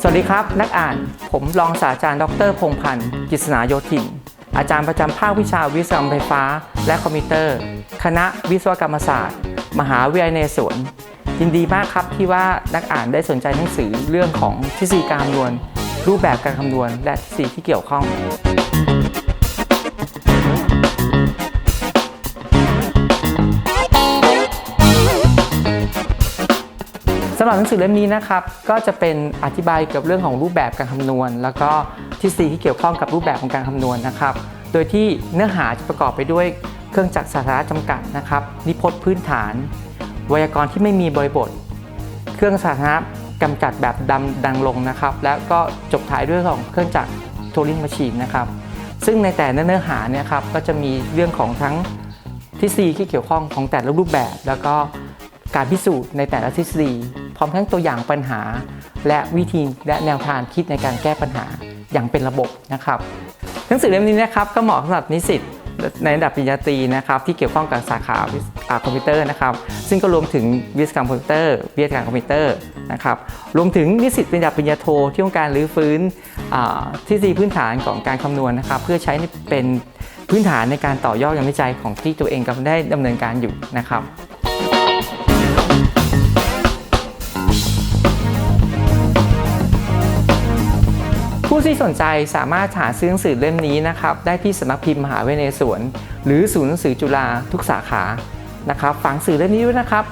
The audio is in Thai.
สวัสดีครับ นักอ่านผมรองศาสตราจารย์ ดรพงพันธ์กิษณาโยธิน อาจารย์ประจำภาควิชาวิศวกรรมไฟฟ้า และคอมพิวเตอร์ คณะวิศวกรรมศาสตร์ มหาวิทยาลัยนเรศวรยินดีมากครับที่ว่านักอ่านได้สนใจหนังสือเรื่องของทฤษฎีการคำนวณ รูปแบบการคำนวณ และทฤษฎีที่เกี่ยวข้อง สำหรับหนังสือเล่มนี้นะครับก็จะเป็นอธิบายเกี่ยวกับเรื่องของรูปแบบการคำนวณ แล้วก็ทฤษฎีที่เกี่ยวข้องกับรูปแบบของการคำนวณนะครับ โดยที่เนื้อหาจะประกอบไปด้วยเครื่องจักรสาธารณะจำกัดนะครับ นิพจน์พื้นฐาน ไวยากรณ์ที่ไม่มีบริบท เครื่องสาธารณะกำจัดแบบดำดังลงนะครับ แล้วก็จบท้ายด้วยของเครื่องจักรโทริงม c ชีนนะครับซึ่งในแต่เนื้อหาเนี่ยครับก็จะมีเรื่องของทั้งทฤษฎีที่เกี่ยวข้องของแต่ละรูปแบบ แล้วก็การพิสูจน์ในแต่ละทฤษฎี พร้อมทั้งตัวอย่างปัญหา และวิธีและแนวทางคิดในการแก้ปัญหาอย่างเป็นระบบนะครับหนังสือเล่มนี้นะครับก็เหมาะสำหรับนิสิตในระดับปริญญาตรีนะครับที่เกี่ยวข้องกับสาขาวิศอ่าคอมพิวเตอร์นะครับ ซึ่งก็รวมถึงวิศวกรรมคอมพิวเตอร์วิทยาการคอมพิวเตอร์นะครับรวมถึงนิสิตปริญญาปริญญาโทที่ต้องการรื้อฟื้นทฤษฎีพื้นฐานของการคำนวณนะครับ เพื่อใช้เป็นพื้นฐานในการต่อยอดงานวิจัยของที่ตัวเองกำลังได้ดำเนินการอยู่นะครับ ผู้ที่สนใจสามารถหาซื้อหนังสือเล่มนี้นะครับได้ที่สำนักพิมพ์มหาวิทยาลัยสวน หรือศูนย์หนังสือจุฬาทุกสาขานะครับฝังสื่อเล่มนี้ด้วยนะครับ